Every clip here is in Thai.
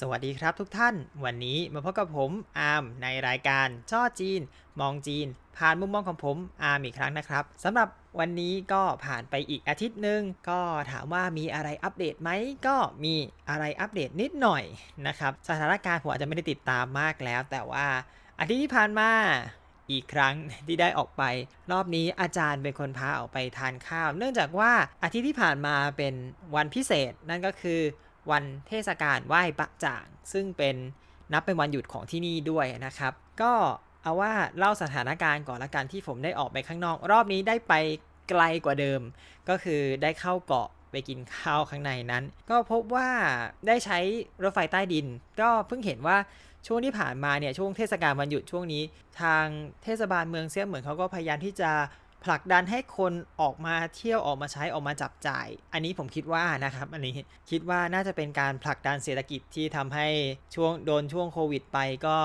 สวัสดีครับทุกท่าน วันนี้มาพบกับผมอาร์มในรายการจ้อจีน มองจีน ผ่านมุมมองของผมอาร์มอีกครั้งนะครับสำหรับวันนี้ก็ผ่านไปอีกอาทิตย์หนึ่งก็ถามว่ามีอะไรอัปเดตไหมก็มีอะไรอัปเดตนิดหน่อยนะครับสถานการณ์ผมอาจจะไม่ได้ติดตามมากแล้ว แต่ว่าอาทิตย์ที่ผ่านมาอีกครั้งที่ได้ออกไป รอบนี้อาจารย์เป็นคนพาออกไปทานข้าว เนื่องจากว่าอาทิตย์ที่ผ่านมาเป็นวันพิเศษนั่นก็คือ วันเทศกาลไหว้ปะจ่าง ซึ่งเป็นนับเป็นวันหยุดของที่นี่ด้วยนะครับ ก็เอาว่าเล่าสถานการณ์ก่อนละกันที่ผมได้ออกไปข้างนอก รอบนี้ได้ไปไกลกว่าเดิม ก็คือได้เข้าเกาะไปกินข้าวข้างในนั้น ก็พบว่าได้ใช้รถไฟใต้ดิน ก็เพิ่งเห็นว่าช่วงที่ผ่านมาเนี่ยช่วงเทศกาลวันหยุดช่วงนี้ ทางเทศบาลเมืองเซี่ยเหมือนเขาก็พยายามที่จะ ผลักดันให้คนออกมาเที่ยวออกมาใช้ออกมาจับจ่าย อันนี้ผมคิดว่านะครับอันนี้คิดว่าน่าจะเป็นการผลักดันเศรษฐกิจที่ทำให้ช่วงโดนช่วงโควิดไปก็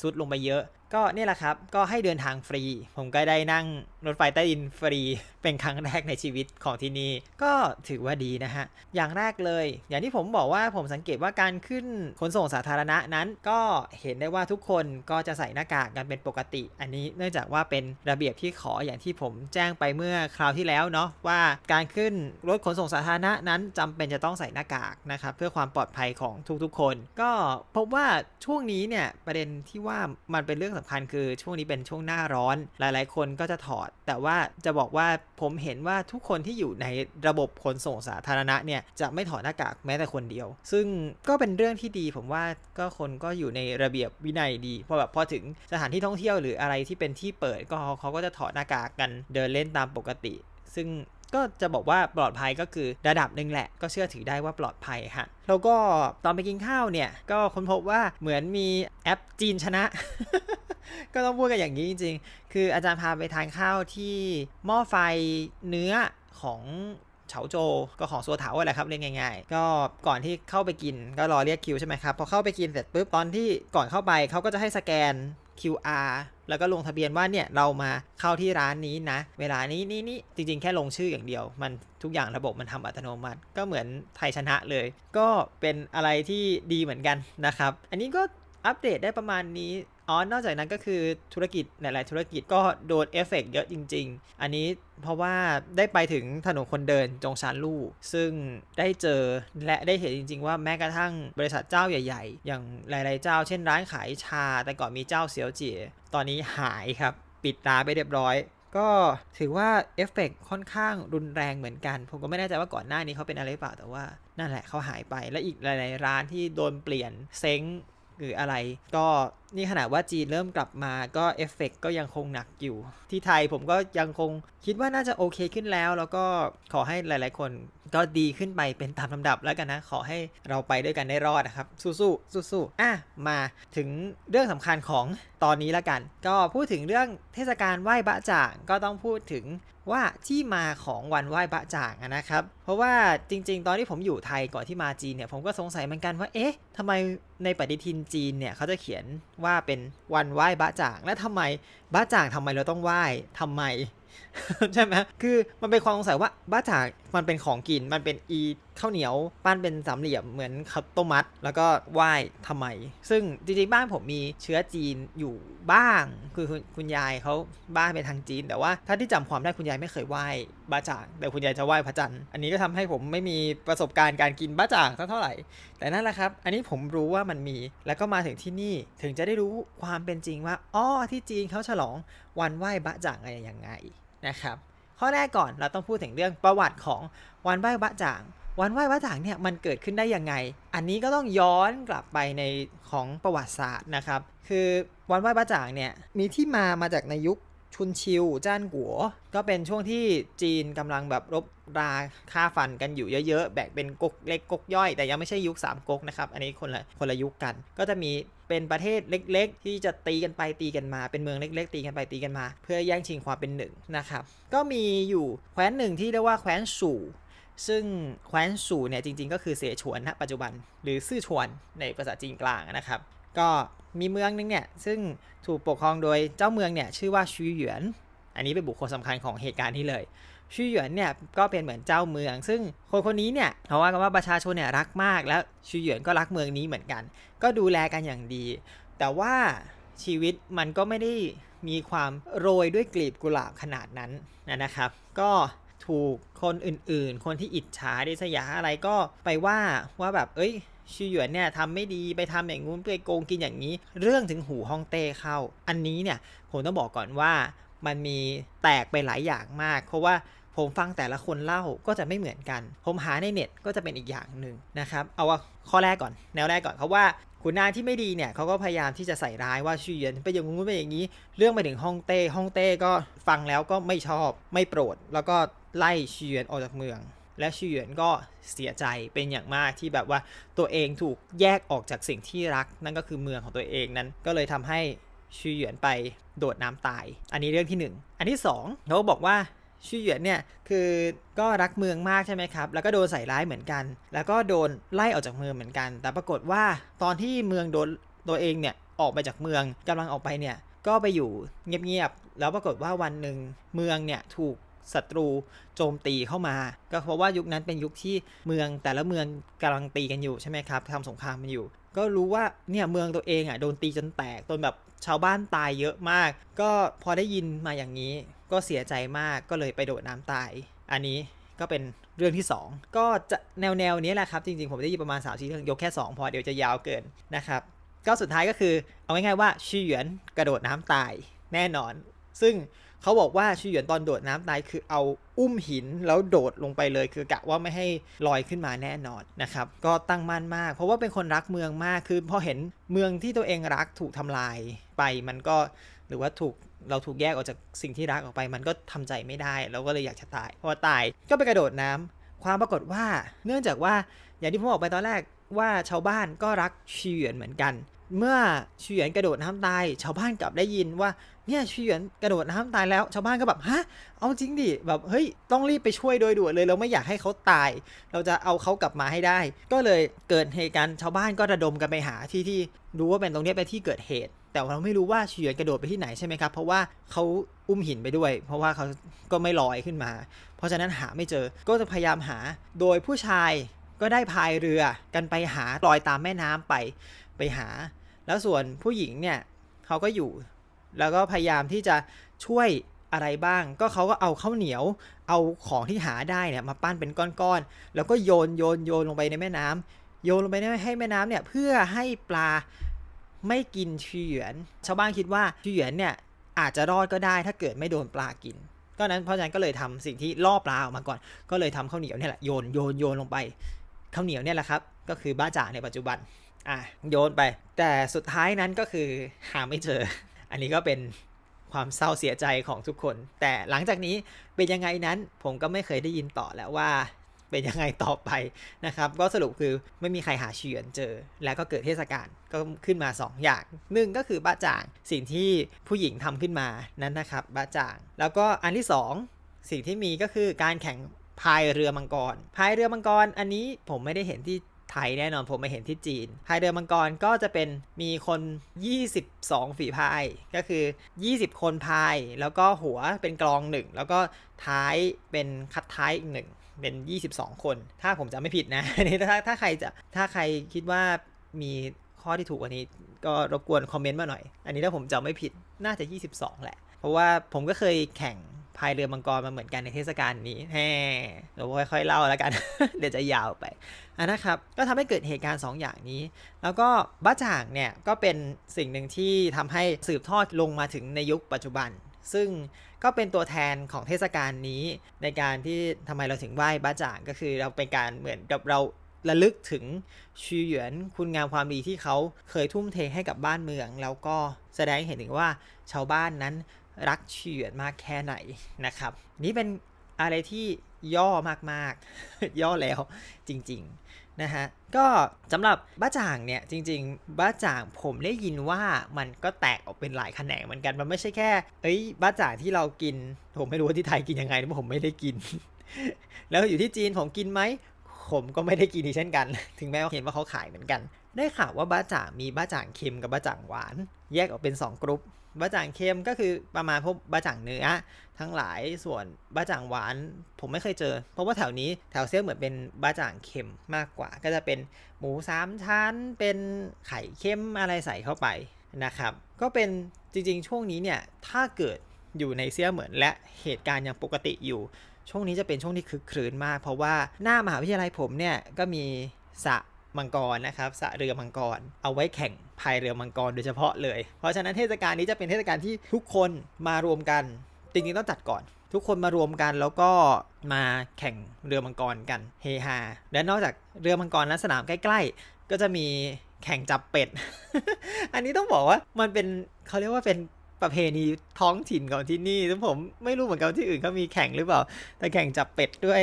ซุดลงไปเยอะ ก็เนี่ยแหละครับ ก็ให้เดินทางฟรี ผมก็ได้นั่งรถไฟใต้ดินฟรี เป็นครั้งแรกในชีวิตของที่นี่ ก็ถือว่าดีนะฮะ อย่างแรกเลย อย่างที่ผมบอกว่าผมสังเกตว่าการขึ้นขนส่งสาธารณะนั้น ก็เห็นได้ว่าทุกคนก็จะใส่หน้ากากกันเป็นปกติ อันนี้เนื่องจากว่าเป็นระเบียบที่ขออย่างที่ผมแจ้งไปเมื่อคราวที่แล้วเนาะว่าการขึ้นรถขนส่งสาธารณะนั้นจำเป็นจะต้องใส่หน้ากากนะครับเพื่อความปลอดภัยของทุกๆคน ก็พบว่าช่วงนี้เนี่ยประเด็นที่ว่ามันเป็นเรื่องสำคัญคือช่วงนี้เป็นช่วงหน้าร้อน หลายๆ คนก็จะถอด แต่ว่าจะบอกว่าผมเห็นว่าทุกคนที่อยู่ในระบบขนส่งสาธารณะเนี่ยจะไม่ถอดหน้ากากแม้แต่คนเดียว ซึ่งก็เป็นเรื่องที่ดีผมว่าก็คนก็อยู่ในระเบียบวินัยดีพราะแบบพอถึงสถานที่ท่องเที่ยวหรืออะไรที่เป็นที่เปิดก็เขาก็จะถอดหน้ากากกันเดินเล่นตามปกติ ซึ่ง ก็จะบอกว่าปลอดภัยก็คือระดับหนึ่งแหละ ก็เชื่อถือได้ว่าปลอดภัยฮะแล้วก็ตอนไปกินข้าวเนี่ย ก็ค้นพบว่าเหมือนมีแอปจีนชนะ ก็ต้องพูดกันอย่างนี้จริงๆ คืออาจารย์พาไปทานข้าวที่หม้อไฟเนื้อของเฉาโจก็ของซัวเถาอะไรครับเรียกง่ายๆ ก็ก่อนที่เข้าไปกินก็รอเรียกคิวใช่ไหมครับ พอเข้าไปกินเสร็จปุ๊บตอนที่ก่อนเข้าไปเขาก็จะให้สแกน QR แล้วก็ลงทะเบียนว่าเนี่ยเรามาเข้าที่ร้านนี้นะ เวลานี้นี่นี่จริงๆ แค่ลงชื่ออย่างเดียว มันทุกอย่างระบบมันทำอัตโนมัติ ก็เหมือนไทยชนะเลย ก็เป็นอะไรที่ดีเหมือนกันนะครับ อันนี้ก็ อัปเดตได้ประมาณนี้อ๋อนอกจากนั้นก็คือธุรกิจหลายๆธุรกิจก็โดนเอฟเฟกต์เยอะจริง ๆ อันนี้เพราะว่าได้ไปถึงถนนคนเดินจงชานลู่ซึ่งได้เจอและได้เห็นจริง ๆ ว่าแม้กระทั่งบริษัทเจ้าใหญ่ ๆ อย่างหลาย ๆ เจ้า เช่นร้านขายชา แต่ก่อนมีเจ้าเสียวเจี๋ยตอนนี้หายครับ ปิดร้าไปเรียบร้อยก็ถือว่าเอฟเฟกต์ค่อนข้างรุนแรงเหมือนกัน ผมก็ไม่แน่ใจว่าก่อนหน้านี้เขาเป็นอะไรเปล่าแต่ว่านั่นแหละเขาหายไปและอีกหลาย ๆ ร้านที่โดนเปลี่ยนเซ้ง หรืออะไร ก็นี่ขนาดว่าจีนเริ่มกลับมาก็เอฟเฟกต์ก็ยังคงหนักอยู่ ที่ไทยผมก็ยังคงคิดว่าน่าจะโอเคขึ้นแล้ว แล้วก็ขอให้หลาย ๆ คนก็ดีขึ้นไปเป็นตามลำดับแล้วกันนะ ขอให้เราไปด้วยกันได้รอดนะครับ สู้ๆสู้ๆอะมาถึงเรื่องสำคัญของตอนนี้แล้วกัน ก็พูดถึงเรื่องเทศกาลไหว้บะจ่างก็ต้องพูดถึงว่าที่มาของวันไหว้บะจ่างนะครับ เพราะว่าจริง ๆ ตอนที่ผมอยู่ไทยก่อนที่มาจีนเนี่ย ผมก็สงสัยเหมือนกันว่า เอ๊ะทำไมในปฏิทินจีนเนี่ยเขาจะเขียนว่าเป็นวันไหว้บะจ่าง และทำไมบะจ่างทำไมเราต้องไหว้ทำไม ใช่ไหมคือมันเป็นความสงสัยว่าบ้าจามันเป็นของกินมันเป็นอีข้าวเหนียวปั้นเป็นสามเหลี่ยมเหมือนข้าวต้มมัด แล้วก็ไหว้ทำไม ซึ่งจริงๆบ้านผมมีเชื้อจีนอยู่บ้าง คือคุณคุณยายเขาบ้านเป็นทางจีน แต่ว่าถ้าที่จำความได้คุณยายไม่เคยไหว้บ้าจ่าแต่คุณยายจะไหว้พระจันทร์อันนี้ก็ทำให้ผมไม่มีประสบการณ์การกินบ้าจ่าสักเท่าไหร่ แต่นั่นแหละครับ อันนี้ผมรู้ว่ามันมีแล้วก็มาถึงที่นี่ถึงจะได้รู้ความเป็นจริงว่าอ๋อที่จีนเขาฉลองวันไหว้บะจ่าอะไรยังไง นะครับข้อแรกก่อนเราต้องพูดถึงเรื่องประวัติของวันไหว้บะจ่าง วันไหว้บะจ่างเนี่ยมันเกิดขึ้นได้ยังไง อันนี้ก็ต้องย้อนกลับไปในของประวัติศาสตร์นะครับ คือวันไหว้บะจ่างเนี่ยมีที่มามาจากในยุคชุนชิวจ้านกัว ก็เป็นช่วงที่จีนกำลังแบบรบราฆ่าฟันกันอยู่เยอะๆ แบ่งเป็นก๊กเล็กก๊กย่อย แต่ยังไม่ใช่ยุคสามก๊กนะครับ อันนี้คนละคนละยุคกัน ก็จะมี เป็นประเทศเล็ก ๆ ที่จะตีกันไปตีกันมา เป็นเมืองเล็ก ๆ ตีกันไปตีกันมา เพื่อแย่งชิงความเป็นหนึ่งนะครับ ก็มีอยู่แคว้นหนึ่งที่เรียกว่าแคว้นสู่ซึ่งแคว้นสู่เนี่ยจริง ๆ ก็คือเสฉวนณปัจจุบัน หรือซื่อชวนในภาษาจีนกลางนะครับ ก็มีเมืองนึงเนี่ยซึ่งถูกปกครองโดยเจ้าเมืองเนี่ยชื่อว่าชูหยวน อันนี้เป็นบุคคลสำคัญของเหตุการณ์นี้เลย ชชื่หยวนเนี่ยก็เป็นเหมือนเจ้าเมือง ซึ่งคนคนนี้เนี่ยเขาว่ากันว่าประชาชนเนี่ยรักมากแล้วชื่หยวนก็รักเมืองนี้เหมือนกัน ก็ดูแลกันอย่างดี แต่ว่าชีวิตมันก็ไม่ได้มีความโรยด้วยกลีบกุหลาบขนาดนั้นนะครับ ก็ถูกคนอื่นๆ คนที่อิจฉาดิษยาอะไรก็ไปว่าว่าแบบเอ้ยชื่อหยวนเนี่ยทำไม่ดีไปทำอย่างงู้นไปโกงกินอย่างนี้ เรื่องถึงหูฮ่องเต้เข้า อันนี้เนี่ยผมต้องบอกก่อนว่ามันมีแตกไปหลายอย่างมาก เพราะว่า ผมฟังแต่ละคนเล่าก็จะไม่เหมือนกัน ผมหาในเน็ตก็จะเป็นอีกอย่างหนึ่งนะครับ เอาข้อแรกก่อน แนวแรกก่อนเขาว่าขุนนางที่ไม่ดีเนี่ยเขาก็พยายามที่จะใส่ร้ายว่าชื่อเหยียนไปอย่างงู้นไปอย่างนี้ เรื่องไปถึงฮ่องเต้ฮ่องเต้ก็ฟังแล้วก็ไม่ชอบไม่โปรด แล้วก็ไล่ชื่อเหยียนออกจากเมือง และชื่อเหยียนก็เสียใจเป็นอย่างมากที่แบบว่าตัวเองถูกแยกออกจากสิ่งที่รัก นั่นก็คือเมืองของตัวเองนั้น ก็เลยทำให้ชื่อเหยียนไปโดดน้ำตาย อันนี้เรื่องที่หนึ่งอันที่สองเขาบอกว่า ชื่อเหยียนเนี่ยคือก็รักเมืองมากใช่ไหมครับ แล้วก็โดนใส่ร้ายเหมือนกัน แล้วก็โดนไล่ออกจากเมืองเหมือนกัน แต่ปรากฏว่าตอนที่เมืองโดนตัวเองเนี่ยออกไปจากเมืองกำลังออกไปเนี่ยก็ไปอยู่เงียบๆ แล้วปรากฏว่าวันหนึ่งเมืองเนี่ยถูกศัตรูโจมตีเข้ามา ก็เพราะว่ายุคนั้นเป็นยุคที่เมืองแต่ละเมืองกำลังตีกันอยู่ใช่ไหมครับทำสงครามกันอยู่ ก็รู้ว่าเนี่ยเมืองตัวเองอะโดนตีจนแตกจนแบบชาวบ้านตายเยอะมาก ก็พอได้ยินมาอย่างนี้ ก็เสียใจมากก็เลยไปโดดน้ำตาย อันนี้ก็เป็นเรื่องที่ 2 ก็จะแนวแนวๆนี้แหละครับ จริงๆ ผมได้ยินประมาณ3ามสี่เรื่องยกแค่ 2 พอเดี๋ยวจะยาวเกินนะครับ ก็สุดท้ายก็คือเอาง่ายๆว่าชื่อหยวนกระโดดน้ำตายแน่นอน ซึ่งเขาบอกว่าชื่อหยวนตอนโดดน้ำตายคือเอาอุ้มหินแล้วโดดลงไปเลยคือกะว่าไม่ให้ลอยขึ้นมาแน่นอนนะครับก็ตั้งมั่นมาก เพราะว่าเป็นคนรักเมืองมากคือพอเห็นเมืองที่ตัวเองรักถูกทำลายไปมันก็ หรือว่าถูกเราถูกแยกออกจากสิ่งที่รักออกไป มันก็ทำใจไม่ได้ เราก็เลยอยากจะตาย พอตายก็ไปกระโดดน้ำความปรากฏว่า เนื่องจากว่าอย่างที่ผมบอกไปตอนแรกว่าชาวบ้านก็รักชื่อหยนเหมือนกัน เมื่อชื่อหยนกระโดดน้ำตาย ชาวบ้านกลับได้ยินว่าเนี่ยชื่อหยนกระโดดน้ำตายแล้ว ชาวบ้านก็แบบฮะเอาจริงดิแบบเฮ้ยต้องรีบไปช่วยโดยด่วนเลยเราไม่อยากให้เขาตาย เราจะเอาเขากลับมาให้ได้ ก็เลยเกิดเหตุการณ์ชาวบ้านก็ระดมกันไปหาที่ที่รู้ว่าเป็นตรงนี้เป็นที่เกิดเหตุ แต่เราไม่รู้ว่าชื่อหยนกระโดดไปที่ไหนใช่ไหมครับ เพราะว่าเขาอุ้มหินไปด้วย เพราะว่าเขาก็ไม่ลอยขึ้นมา เพราะฉะนั้นหาไม่เจอ ก็จะพยายามหา โดยผู้ชายก็ได้พายเรือกันไปหาลอยตามแม่น้ำไปไปหา แล้วส่วนผู้หญิงเนี่ยเขาก็อยู่ แล้วก็พยายามที่จะช่วยอะไรบ้าง ก็เขาก็เอาข้าวเหนียว เอาของที่หาได้เนี่ยมาปั้นเป็นก้อนๆ แล้วก็โยนโยนโยนลงไปในแม่น้ำโยนลงไปในให้แม่น้ำเนี่ยเพื่อให้ปลา ไม่กินชีเหยวน ชาวบ้านคิดว่าชีเหยวนเนี่ยอาจจะรอดก็ได้ถ้าเกิดไม่โดนปลากิน ก็นั้นเพราะฉะนั้นก็เลยทำสิ่งที่ล่อปลาออกมาก่อน ก็เลยทำข้าวเหนียวเนี่ยแหละโยนโยนโยนลงไปข้าวเหนียวเนี่ยแหละครับ ก็คือบ้าจ่าในปัจจุบันอะโยนไป แต่สุดท้ายนั้นก็คือหาไม่เจอ อันนี้ก็เป็นความเศร้าเสียใจของทุกคน แต่หลังจากนี้เป็นยังไงนั้นผมก็ไม่เคยได้ยินต่อแล้วว่า เป็นยังไงต่อไปนะครับ ก็สรุปคือไม่มีใครหาเฉือนเจอ แล้วก็เกิดเทศกาลก็ขึ้นมา 2 อย่างหนึ่งก็คือบ้าจ่างสิ่งที่ผู้หญิงทำขึ้นมานั้นนะครับบ้าจ่าง แล้วก็อันที่ 2 สิ่งที่มีก็คือการแข่งพายเรือมังกรพายเรือมังกร อันนี้ผมไม่ได้เห็นที่ไทยแน่นอนผมไม่เห็นที่จีนพายเรือมังกรก็จะเป็นมีคน 22 ฝีพายก็คือ 20 คนพาย แล้วก็หัวเป็นกลองหนึ่งแล้วก็ท้ายเป็นคัดท้ายอีกหนึ่ง เป็น 22 คน ถ้าผมจะไม่ผิดนะอันนี้ถ้าถ้าใครจะถ้าใครคิดว่ามีข้อที่ถูกกว่านี้ ก็รบกวนคอมเมนต์มาหน่อย อันนี้ถ้าผมจำไม่ผิดน่าจะ 22 แหละ เพราะว่าผมก็เคยแข่งพายเรือมังกรมาเหมือนกันในเทศกาลนี้แฮ่เดี๋ยวค่อยๆเล่าแล้วกัน เดี๋ยวจะยาวไปอะนะครับ ก็ทำให้เกิดเหตุการณ์ 2 อย่างนี้ แล้วก็บ้าจ่างเนี่ยก็เป็นสิ่งหนึ่งที่ทำให้สืบทอดลงมาถึงในยุคปัจจุบัน ซึ่ง ก็เป็นตัวแทนของเทศกาลนี้ ในการที่ทำไมเราถึงไหว้บ้าจ่างก็คือเราเป็นการเหมือนกับเราระลึกถึงชีเหยวนคุณงามความดีที่เขาเคยทุ่มเทให้กับบ้านเมือง แล้วก็แสดงให้เห็นถึงว่าชาวบ้านนั้นรักเฉือนมากแค่ไหนนะครับ นี่เป็นอะไรที่ย่อมากๆ ย่อแล้วจริง ๆ นะฮะก็สำหรับบ้าจ่างเนี่ยจริง ๆ บ้าจ่างผมได้ยินว่ามันก็แตกออกเป็นหลายแขนงเหมือนกันมันไม่ใช่แค่ เอ้ยบ้าจ่างที่เรากิน ผมไม่รู้ว่าที่ไทยกินยังไงนะผมไม่ได้กิน แล้วอยู่ที่จีนผมกินไหมผมก็ไม่ได้กินอีกเช่นกัน ถึงแม้ว่าเห็นว่าเขาขายเหมือนกัน ได้ข่าวว่าบ้าจ่างมีบ้าจ่างเค็มกับบ้าจ่างหวาน แยกออกเป็น 2 กรุ๊ป บ้าจ่างเค็มก็คือประมาณพวกบ้าจ่างเนื้อ ทั้งหลายส่วนบ้าจ่างหวาน ผมไม่เคยเจอ เพราะว่าแถวนี้แถวเซี่ยงเหมือนเป็นบ้าจ่างเค็มมากกว่า ก็จะเป็นหมูสามชั้น เป็นไข่เค็มอะไรใส่เข้าไปนะครับ ก็เป็นจริงๆ ช่วงนี้เนี่ยถ้าเกิดอยู่ในเซี่ยเหมือนและเหตุการณ์ยังปกติอยู่ ช่วงนี้จะเป็นช่วงที่คึกครื้นมาก เพราะว่าหน้ามหาวิทยาลัยผมเนี่ยก็มีสระ มังกรนะครับสะเรือมังกร เอาไว้แข่งพายเรือมังกรโดยเฉพาะเลย เพราะฉะนั้นเทศกาลนี้จะเป็นเทศกาลที่ทุกคนมารวมกัน จริงๆต้องจัดก่อน ทุกคนมารวมกันแล้วก็มาแข่งเรือมังกรกันเฮฮาและนอกจากเรือมังกรและสนามใกล้ ๆ ก็จะมีแข่งจับเป็ด อันนี้ต้องบอกว่ามันเป็นเขาเรียกว่าเป็นประเพณีท้องถิ่นของที่นี่ซึ่งผมไม่รู้เหมือนกันที่อื่นเขามีแข่งหรือเปล่า แต่แข่งจับเป็ดด้วย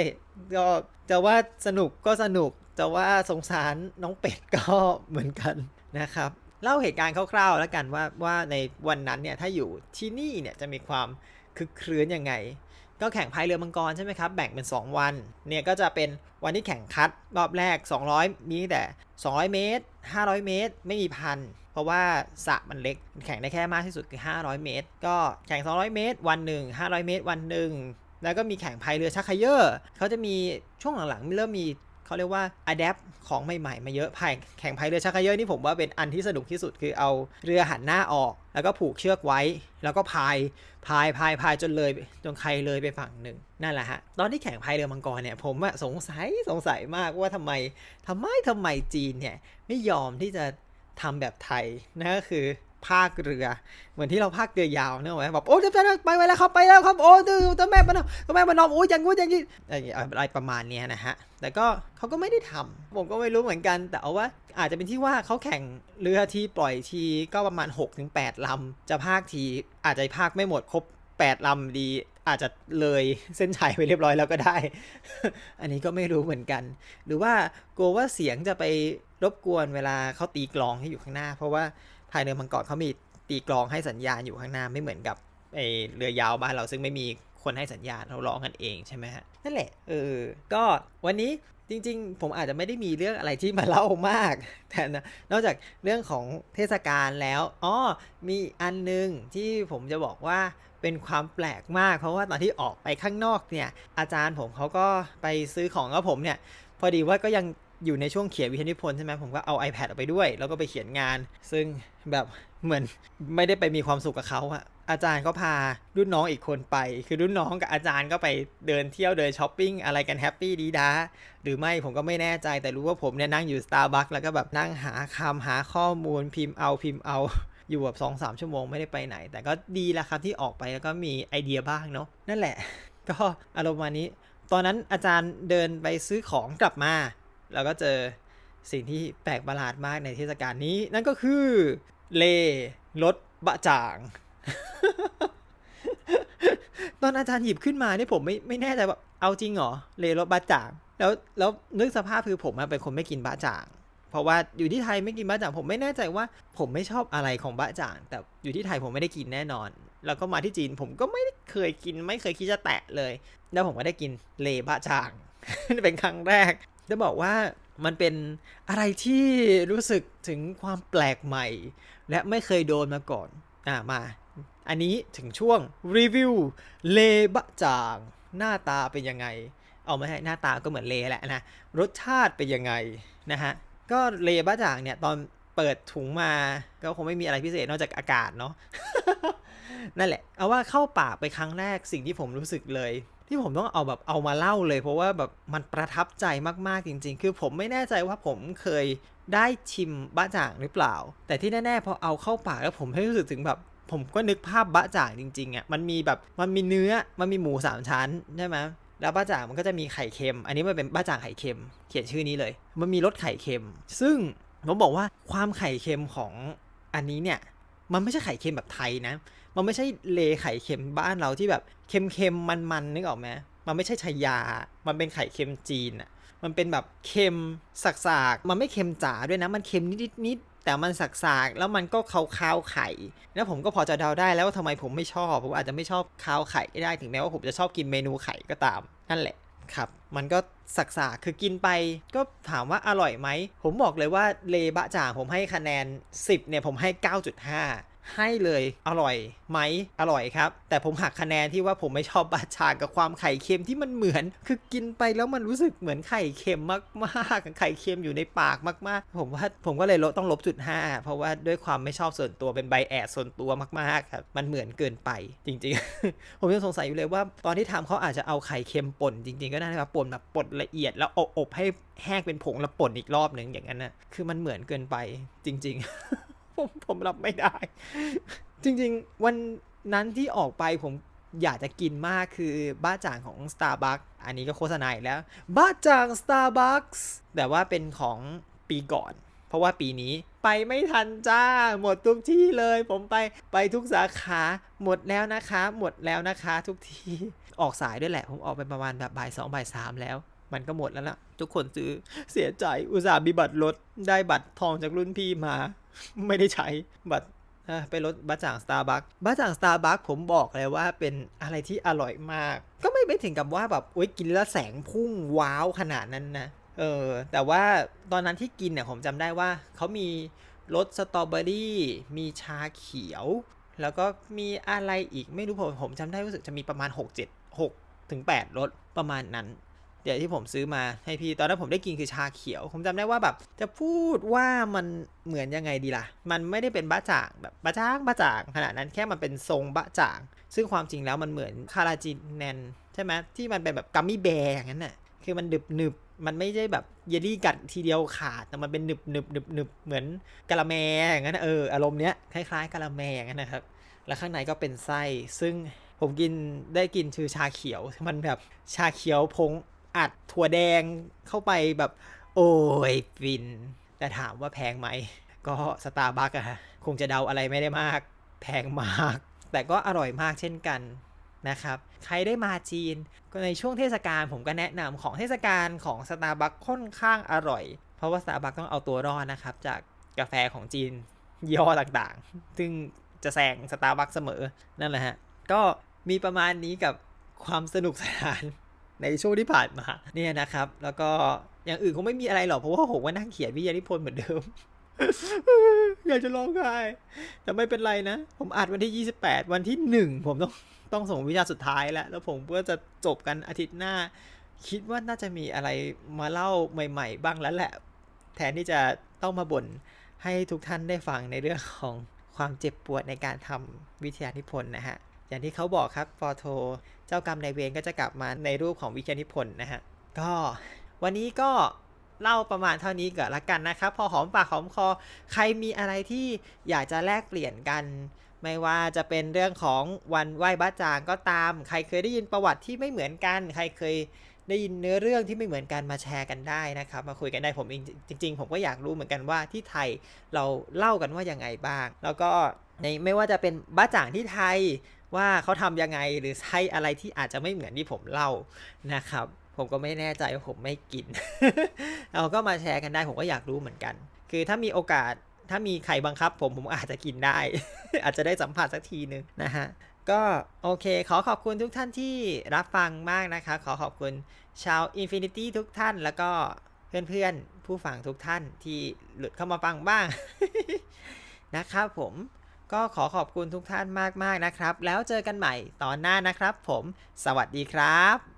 ก็จะว่าสนุกก็สนุก จะว่าสงสารน้องเป็ดก็เหมือนกันนะครับเล่าเหตุการณ์คร่าวๆ แล้วกันว่าว่าในวันนั้นเนี่ยถ้าอยู่ที่นี่เนี่ยจะมีความคึกครื้นยังไง ก็แข่งพายเรือมังกรใช่ไหมครับ แบ่งเป็น 2 วัน เนี่ยก็จะเป็นวันที่แข่งคัดรอบแรก 200 มีแต่ 200 เมตร 500 เมตร ไม่มีพัน เพราะว่าสระมันเล็ก แข่งได้แค่มากที่สุดคือ 500 เมตร ก็แข่ง 200 เมตร วันหนึ่ง500 เมตร วันหนึ่งแล้วก็มีแข่งพายเรือชักเขยอร์เขาจะมีช่วงหลังๆเริ่มมี เขาเรียกว่า adapt ของใหม่ๆ มาเยอะพายแข่งพายเรือชักเขยอร์นี่ผมว่าเป็นอันที่สนุกที่สุดคือเอาเรือหันหน้าออก แล้วก็ผูกเชือกไว้ แล้วก็พายพายพายพายจนเลยจนใครเลยไปฝั่งหนึ่งนั่นแหละฮะตอนที่แข่งพายเรือมังกรเนี่ยผมอะสงสัยสงสัยมากว่าทำไมทำไมทำไมจีนเนี่ยไม่ยอมที่จะทำแบบไทยนั่นก็คือ ภาคเรือ เหมือนที่เราภาคเรือยาวเนอะไหมแบบโอ้จะไปไปไปแล้วครับไปแล้วครับโอ้ตัวตัวแม่มันตัวแม่มันนอมโอ้ยอย่างงู้นอย่างนี้อะไรประมาณนี้นะฮะแต่ก็เขาก็ไม่ได้ทำผมก็ไม่รู้เหมือนกัน แต่เอาว่าอาจจะเป็นที่ว่าเขาแข่งเรือทีปล่อยทีก็ประมาณ 6-8ลำจะภาคทีอาจจะภาคไม่หมดครบ8ลำดีอาจจะเลยเส้นชัยไปเรียบร้อยแล้วก็ได้ อันนี้ก็ไม่รู้เหมือนกัน หรือว่ากลัวว่าเสียงจะไปรบกวนเวลาเขาตีกลองให้อยู่ข้างหน้า เพราะว่า ภายเรือมังกรเขามีตีกลองให้สัญญาณอยู่ข้างหน้าไม่เหมือนกับไอเรือยาวบ้านเราซึ่งไม่มีคนให้สัญญาณเราร้องกันเองใช่ไหมฮะนั่นแหละเออก็วันนี้จริง ๆ ผมอาจจะไม่ได้มีเรื่องอะไรที่มาเล่ามาก แต่นะนอกจากเรื่องของเทศกาลแล้วอ๋อมีอันหนึงที่ผมจะบอกว่าเป็นความแปลกมาก เพราะว่าตอนที่ออกไปข้างนอกเนี่ย อาจารย์ผมเขาก็ไปซื้อของกับผมเนี่ย พอดีว่าก็ยัง อยู่ในช่วงเขียนวิทยานิพนธ์ใช่ไหมผมก็เอา iPad ออกไปด้วย แล้วก็ไปเขียนงาน ซึ่งแบบเหมือนไม่ได้ไปมีความสุขกับเขาอะอาจารย์ก็พารุ่นน้องอีกคนไป คือรุ่นน้องกับอาจารย์ก็ไปเดินเที่ยวเดินช้อปปิ้งอะไรกันแฮปปี้ดีด้าหรือไม่ผมก็ไม่แน่ใจแต่รู้ว่าผมเนี่ยนั่งอยู่ Starbucks แล้วก็แบบนั่งหาคำหาข้อมูลพิมพ์เอาพิมพ์เอาอยู่แบบสองสามชั่วโมงไม่ได้ไปไหน แต่ก็ดีแล้วครับที่ออกไปแล้วก็มีไอเดียบ้างเนาะนั่นแหละ ก็อารมณ์ประมานี้ ตอนนั้นอาจารย์เดินไปซื้อของกลับมา แล้วก็เจอสิ่งที่แปลกประหลาดมากในเทศกาลนี้ นั่นก็คือเลรถบะจ่าง ตอนอาจารย์หยิบขึ้นมาเนี่ยผมไม่ไม่แน่ใจว่าเอาจริงเหรอเลรถบะจ่าง แล้วแล้วนึกสภาพคือผมเป็นคนไม่กินบะจ่าง เพราะว่าอยู่ที่ไทยไม่กินบะจ่างผมไม่แน่ใจว่า ผมไม่ชอบอะไรของบะจ่าง แต่อยู่ที่ไทยผมไม่ได้กินแน่นอน แล้วก็มาที่จีนผมก็ไม่ไเคยกิน ไม่เคยคิดจะแตะเลย แล้วผมก็ได้กินเลบะจ่างเป็นครั้งแรก จะบอกว่ามันเป็นอะไรที่รู้สึกถึงความแปลกใหม่ และไม่เคยโดนมาก่อน อ่ามา อันนี้ถึงช่วงรีวิวเลบะจาง หน้าตาเป็นยังไง เอาไม่ใช่หน้าตาก็เหมือนเลแหละนะ รสชาติเป็นยังไงนะฮะ ก็เลบะจางเนี่ยตอนเปิดถุงมาก็คงไม่มีอะไรพิเศษนอกจากอากาศเนาะนั่นแหละ เอาว่าเข้าปากไปครั้งแรกสิ่งที่ผมรู้สึกเลย ที่ผมต้องเอาแบบเอามาเล่าเลย เพราะว่าแบบมันประทับใจมากๆจริง ๆ คือผมไม่แน่ใจว่าผมเคยได้ชิมบะจ่างหรือเปล่า แต่ที่แน่ๆพอเอาเข้าปากแล้วผมให้รู้สึกถึงแบบผมก็นึกภาพบะจ่างจริงๆอะมันมีแบบมันมีเนื้อมันมีหมูสามชั้นใช่ไหมแล้วบะจ่างมันก็จะมีไข่เค็ม อันนี้มันเป็นบะจ่างไข่เค็ม เขียนชื่อนี้เลย มันมีรสไข่เค็ม ซึ่งผมบอกว่าความไข่เค็มของอันนี้เนี่ย มันไม่ใช่ไข่เค็มแบบไทยนะ มันไม่ใช่เลไข่เค็มบ้านเราที่แบบเค็มๆมันๆนึกออกไหมมันไม่ใช่ชายา มันเป็นไข่เค็มจีนอะมันเป็นแบบเค็มสักๆมันไม่เค็มจ๋าด้วยนะ มันเค็มนิดๆแต่มันสักๆแล้วมันก็คาวๆไข่ แล้วผมก็พอจะเดาได้แล้วว่าทำไมผมไม่ชอบ ผมอาจจะไม่ชอบคาวไข่ได้ถึงแม้ว่าผมจะชอบกินเมนูไข่ก็ตาม นั่นแหละครับ มันก็สักษาคือกินไป ก็ถามว่าอร่อยไหม ผมบอกเลยว่าเลบะจ่างผมให้คะแนน 10 เนี่ย ผมให้ 9.5 ให้เลยอร่อยไหมอร่อยครับ แต่ผมหักคะแนนที่ว่าผมไม่ชอบบะจ่ากับความไข่เค็มที่มันเหมือน คือกินไปแล้วมันรู้สึกเหมือนไข่เค็มมากๆไข่เค็มอยู่ในปากมากๆ ผมว่าผมก็เลยลดต้องลบจุดห้าเพราะว่าด้วยความไม่ชอบส่วนตัวเป็นใบแอดส่วนตัวมากๆครับมันเหมือนเกินไปจริง ๆ ผมยังสงสัยอยู่เลยว่าตอนที่ทำเขาอาจจะเอาไข่เค็มป่นจริง ๆก็ได้นะครับป่นแบบป่นละเอียดแล้วอบอบให้แห้งเป็นผงแล้วป่นอีกรอบหนึ่งอย่างนั้นนะคือมันเหมือนเกินไปจริง ๆ ผมผมรับไม่ได้ จริงๆ วันนั้นที่ออกไปผมอยากจะกินมากคือบ้าจ่างของ Starbucks อันนี้ก็โฆษณาอีกแล้ว บ้าจ่าง Starbucks แต่ว่าเป็นของปีก่อน เพราะว่าปีนี้ไปไม่ทันจ้า หมดทุกที่เลย ผมไปไปทุกสาขา หมดแล้วนะคะ หมดแล้วนะคะ ทุกที่ออกสายด้วยแหละ ผมออกไปประมาณแบบบ่ายสองบ่ายสามแล้ว มันก็หมดแล้วล่ะ ทุกคนซื้อเสียใจอุตส่าห์มีบัตรลดได้บัตรทองจากรุ่นพี่มา ไม่ได้ใช้บัตรไปรถบ้าจ่างสตาร์บัคบ้าจ่างสตาร์บัคผมบอกเลยว่าเป็นอะไรที่อร่อยมาก ก็ไม่ไม่ถึงกับว่าแบบโอ๊ยกินแล้วแสงพุ่งว้าวขนาดนั้นนะเออแต่ว่าตอนนั้นที่กินเนี่ยผมจำได้ว่าเขามีรสสตรอเบอรี่มีชาเขียว แล้วก็มีอะไรอีกไม่รู้ผมผมจำได้รู้สึกจะมีประมาณ 6 7 6ถึง8รสประมาณนั้น เดี๋ยวที่ผมซื้อมาให้พี่ ตอนนั้นผมได้กินคือชาเขียว ผมจำได้ว่าแบบ จะพูดว่ามันเหมือนยังไงดีล่ะ มันไม่ได้เป็นบะจ่างแบบบะจ่างบะจ่างขนาดนั้นแค่มันเป็นทรงบะจ่าง ซึ่งความจริงแล้วมันเหมือนคาราจินแนนใช่ไหมที่มันเป็นแบบกัมมี่แบร์อย่างนั้นน่ะคือมันหนึบหนึบมันไม่ใช่แบบเยลลี่กัดทีเดียวขาดแต่มันเป็นหนึบหนึบหนึบหนึบเหมือนกะละแมอย่างนั้นเอออารมณ์เนี้ยคล้ายๆกะละแมอย่างนั้นนะครับ แล้วข้างในก็เป็นไส้ซึ่งผมกินได้กินคือชาเขียวมันแบบชาเขียวพง อัดถั่วแดงเข้าไปแบบ โอ้ยฟิน แต่ถามว่าแพงไหม ก็สตาร์บัคอะฮะคงจะเดาอะไรไม่ได้มาก แพงมาก แต่ก็อร่อยมากเช่นกันนะครับ ใครได้มาจีน ก็ในช่วงเทศกาลผมก็แนะนำของเทศกาลของสตาร์บัคค่อนข้างอร่อย เพราะว่าสตาร์บัคต้องเอาตัวรอดนะครับ จากกาแฟของจีนยี่ห้อต่างๆ ซึ่งจะแซงสตาร์บัคเสมอ นั่นแหละฮะ ก็มีประมาณนี้กับความสนุกสนาน ในช่วงที่ผ่านมาเนี่ยนะครับ แล้วก็อย่างอื่นคงไม่มีอะไรหรอกเพราะว่าผมก็นั่งเขียนวิทยานิพนธ์เหมือนเดิม อยากจะร้องไห้แต่ไม่เป็นไรนะ ผมอัดวันที่ 28 วันที่ 1 ผมต้องต้องส่งวิชาสุดท้ายแล้ว แล้วผมก็จะจบกันอาทิตย์หน้า คิดว่าน่าจะมีอะไรมาเล่าใหม่ ๆ บ้างแล้วแหละ แทนที่จะต้องมาบ่นให้ทุกท่านได้ฟังในเรื่องของความเจ็บปวดในการทำวิทยานิพนธ์นะฮะ อย่างที่เขาบอกครับปอโท เจ้ากรรมนายเวรก็จะกลับมาในรูปของวิทยานิพนธ์นะฮะก็วันนี้ก็เล่าประมาณเท่านี้ก่อนละกันนะครับ พอหอมปากหอมคอใครมีอะไรที่อยากจะแลกเปลี่ยนกัน ไม่ว่าจะเป็นเรื่องของวันไหว้บ้าจางก็ตาม ใครเคยได้ยินประวัติที่ไม่เหมือนกัน ใครเคยได้ยินเนื้อเรื่องที่ไม่เหมือนกันมาแชร์กันได้นะครับ มาคุยกันได้ผมจริง ๆ ผมก็อยากรู้เหมือนกันว่าที่ไทยเราเล่ากันว่ายังไงบ้าง แล้วก็ในไม่ว่าจะเป็นบ้าจ่างที่ไทย ว่าเขาทำยังไงหรือใช้อะไรที่อาจจะไม่เหมือนที่ผมเล่านะครับ ผมก็ไม่แน่ใจว่าผมไม่กิน เราก็มาแชร์กันได้ผมก็อยากรู้เหมือนกัน คือถ้ามีโอกาสถ้ามีใครบังคับ ผมผมอาจจะกินได้ อาจจะได้สัมผัสสักทีนึงนะฮะก็โอเค ขอขอบคุณทุกท่านที่รับฟังมากนะคะ ขอขอบคุณชาว Infinity ทุกท่าน แล้วก็เพื่อนๆ ผู้ฟังทุกท่านที่หลุดเข้ามาฟังบ้าง นะครับผม ก็ขอขอบคุณทุกท่านมากๆนะครับ แล้วเจอกันใหม่ตอนหน้านะครับผม สวัสดีครับ